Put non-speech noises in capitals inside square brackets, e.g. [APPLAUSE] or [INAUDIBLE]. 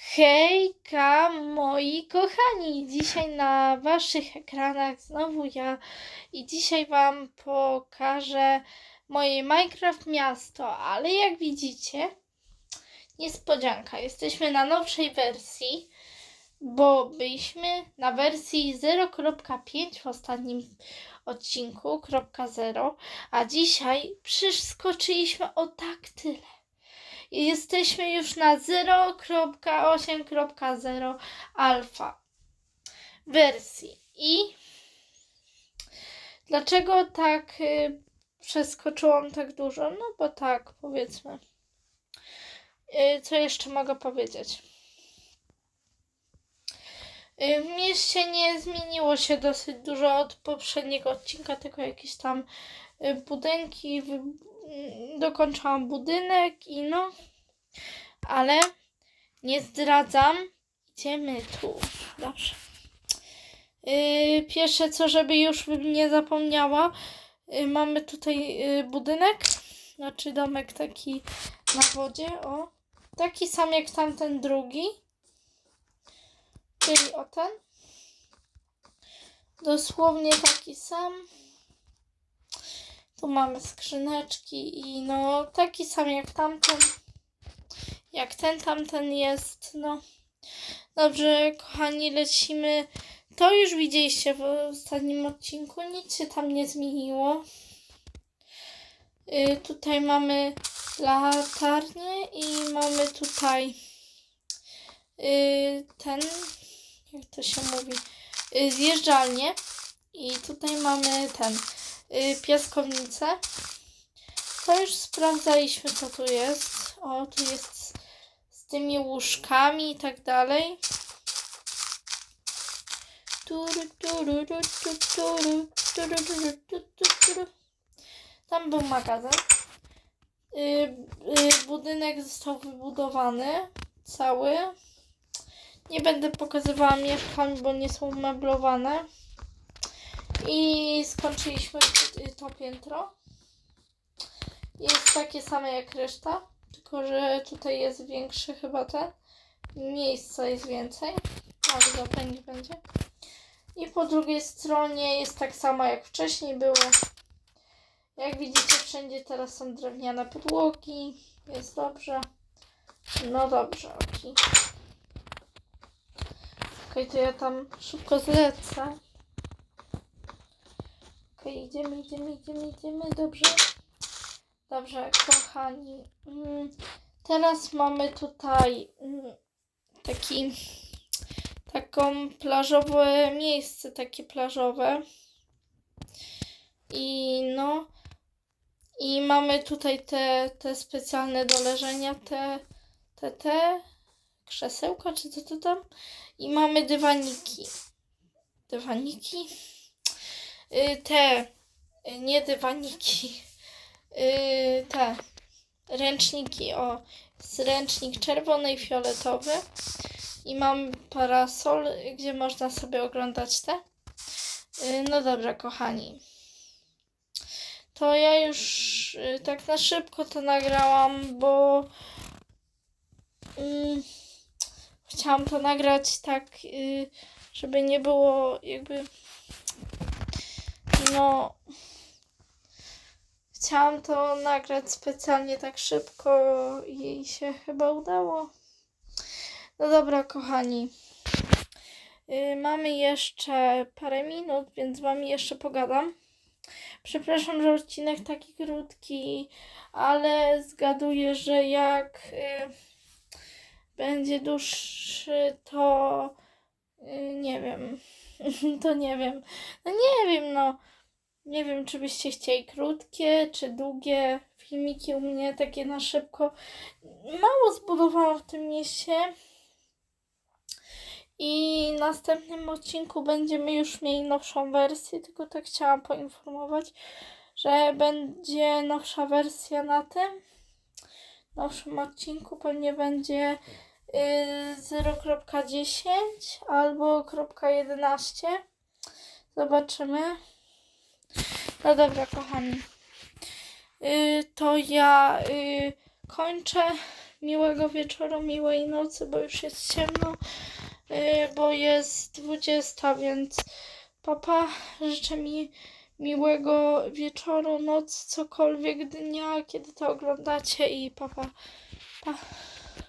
Hejka, moi kochani! Dzisiaj na waszych ekranach znowu ja i dzisiaj wam pokażę moje Minecraft miasto, ale jak widzicie, niespodzianka, jesteśmy na nowszej wersji, bo byliśmy na wersji 0.5 w ostatnim odcinku, 0, a dzisiaj przeskoczyliśmy o tak tyle. Jesteśmy już na 0.8.0 alfa wersji. I dlaczego tak y, przeskoczyłam tak dużo? No bo tak, powiedzmy. Y, co jeszcze mogę powiedzieć? Y, W mieście nie zmieniło się dosyć dużo od poprzedniego odcinka, tylko jakieś tam y, budynki. Mm, Dokończyłam budynek i no, ale nie zdradzam. Idziemy tu. Dobrze. Y, Pierwsze co, żeby już bym nie zapomniała, y, mamy tutaj y, budynek, znaczy domek taki na wodzie, o. Taki sam jak tamten drugi. Czyli o ten. Dosłownie taki sam. Tu mamy skrzyneczki i no taki sam jak tamten. Jak ten tamten jest, no. Dobrze, kochani, lecimy. To już widzieliście w ostatnim odcinku. Nic się tam nie zmieniło. Y, tutaj mamy latarnię i mamy tutaj y, ten, jak to się mówi, y, zjeżdżalnię. I tutaj mamy ten, y, piaskownicę. To już sprawdzaliśmy, co tu jest. O, tu jest z, tymi łóżkami i tak dalej. Tam był magazyn. Y, y, budynek został wybudowany cały. Nie będę pokazywała mieszkań, bo nie są meblowane. I skończyliśmy to piętro. Jest takie same jak reszta, tylko że tutaj jest większy chyba ten. Miejsca jest więcej. Dobra, nie będzie. I po drugiej stronie jest tak samo jak wcześniej było. Jak widzicie, wszędzie teraz są drewniane podłogi. Jest dobrze. No dobrze, ok. Okej, to ja tam szybko zlecę. Okej, idziemy, idziemy, idziemy, idziemy. Dobrze. Dobrze, kochani. Mm, Teraz mamy tutaj mm, taki taką plażowe miejsce, takie plażowe. I no i mamy tutaj te, te specjalne do leżenia, te, te, te krzesełka, czy co to tam? I mamy dywaniki. Dywaniki? Y, te, y, nie dywaniki, y, te ręczniki, o, ręcznik czerwony i fioletowy. I mam parasol, gdzie można sobie oglądać te. No dobrze, kochani. To ja już tak na szybko to nagrałam, bo mm, chciałam to nagrać tak, żeby nie było jakby no chciałam to nagrać specjalnie tak szybko i się chyba udało. No dobra, kochani. Y, mamy jeszcze parę minut, więc z wami jeszcze pogadam. Przepraszam, że odcinek taki krótki, ale zgaduję, że jak y, będzie dłuższy, to y, nie wiem. [LAUGHS] to nie wiem. No nie wiem, no. Nie wiem, czy byście chcieli krótkie, czy długie filmiki u mnie, takie na szybko. Mało zbudowałam w tym mieście. I w następnym odcinku będziemy już mieli nowszą wersję, tylko tak chciałam poinformować, że będzie nowsza wersja na tym nowszym odcinku. Pewnie będzie y, 0.10 albo 0.11. Zobaczymy. No dobra, kochani. Y, to ja y, kończę. miłego wieczoru, miłej nocy, bo już jest ciemno, yy, bo jest 20, więc papa, życzę mi miłego wieczoru, noc, cokolwiek dnia, kiedy to oglądacie i papa. Pa.